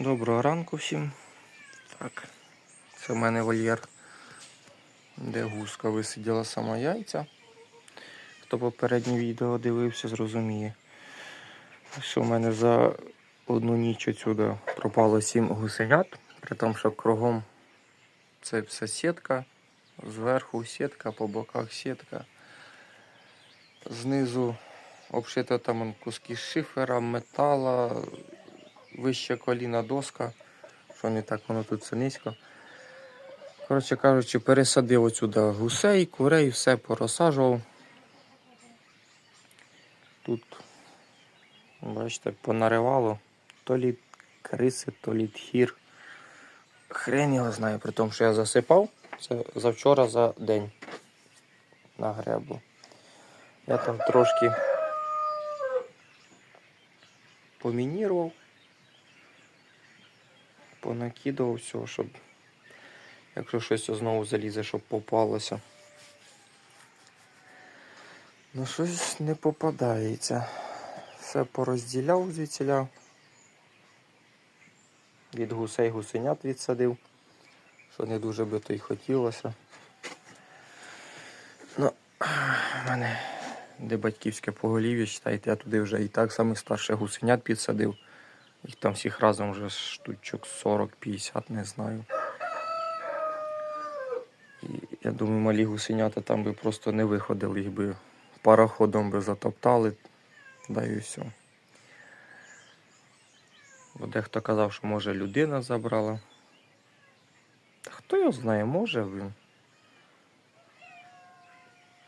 Доброго ранку всім. Так, це в мене вольєр, де гуска висиділа сама яйця. Хто попереднє відео дивився, зрозуміє, що в мене за одну ніч отсюди пропало сім гусенят, при тому, що кругом це все сітка, зверху сітка, по боках сітка. Знизу обшито там куски шифера, метала, вище коліна доска, що не так воно тут все низько. Коротше кажучи, пересадив отсюди гусей, курей, все порозсаджував. Тут, бачите, понаривало. То лі криси, то лі тхір. Хрен його знає, при тому, що я засипав. Це завчора за день на греблу. Я там трошки помінірував, понакидував всього, щоб якщо щось знову залізе, щоб попалося. Ну щось не попадається. Все порозділяв звідсіля. Від гусей гусенят відсадив, що не дуже би то й хотілося. Ну, в мене де батьківське поголів'я, читайте, я туди вже і так самих старших гусенят підсадив. Їх там всіх разом вже штучок 40-50, не знаю. І я думаю, малі гусенята там би просто не виходили, їх би пароходом би затоптали, да і все. Бо дехто казав, що може людина забрала. Та хто його знає, може він.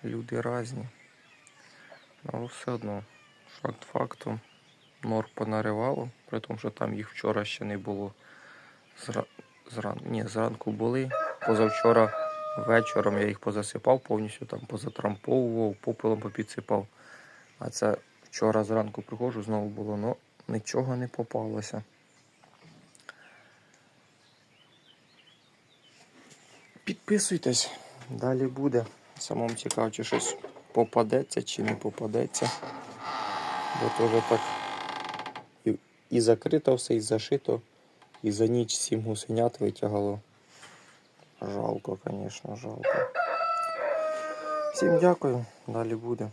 Люди різні. Але все одно, факт фактом, нор понаривало, при тому, що там їх вчора ще не було. Зра... Зран... Ні, зранку були. Позавчора вечором я їх позасипав повністю, там позатрамповував, попелом попідсипав. А це вчора зранку приходжу, знову було, ну нічого не попалося. Підписуйтесь, далі буде. Самому цікаво, чи щось попадеться чи не попадеться. Бо теж так і закрито все, і зашито, і за ніч сім гусенят витягало. Жалко, звісно, жалко. Всім дякую, далі буде.